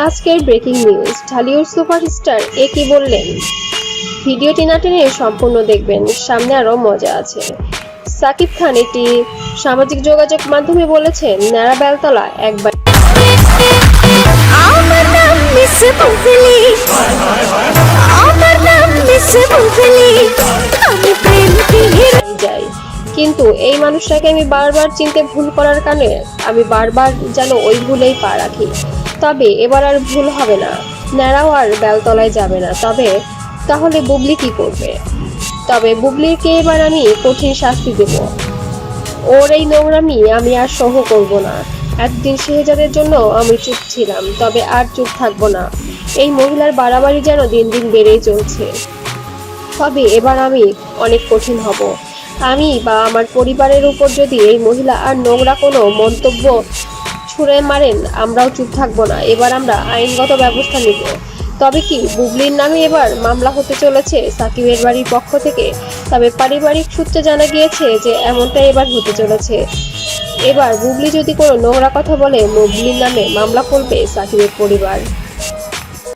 আজকের breaking news Dhallywood superstar এ কি বললেন? ভিডিওটি না টেনে সম্পূর্ণ দেখবেন সামনে আরও মজা আছে। সাকিব খান একটি সামাজিক যোগাযোগ মাধ্যমে বলেছেন ন্যাড়া বেলতলা একবার কিন্তু এই মানুষটাকে আমি বারবার চিনতে ভুল করার কারণে আমি বারবার যেন ওই ভুলেই পা রাখি। তবে এবার আর ভুল হবে না। ন্যাড়াও আর বেলতলায় যাবে না। তবে, তাহলে বুবলি কি করবে? তবে বুবলিকে এবার আমি কঠিন শাস্তি দেব। ওর এই নোংরামি আমি আর সহ করব না। একদিন শেহজাদের জন্য আমি চুপ ছিলাম, তবে আর চুপ থাকব না। এই মহিলার বাড়াবাড়ি যেন দিন দিন বেড়েই চলছে। তবে এবার আমি অনেক কঠিন হব। আমি বা আমার পরিবারের উপর যদি এই মহিলা আর নোংরা কোনো মন্তব্য ছুঁড়ে মারেন, আমরাও চুপ থাকব না। এবার আমরা আইনগত ব্যবস্থা নিব। তবে কি, বুবলির নামে এবার মামলা হতে চলেছে সাকিবের বাড়ির পক্ষ থেকে। তবে পারিবারিক সূত্রে জানা গিয়েছে যে এমনটাই এবার হতে চলেছে। এবার বুবলি যদি কোনো নোংরা কথা বলে, বুবলির নামে মামলা করবে সাকিবের পরিবার।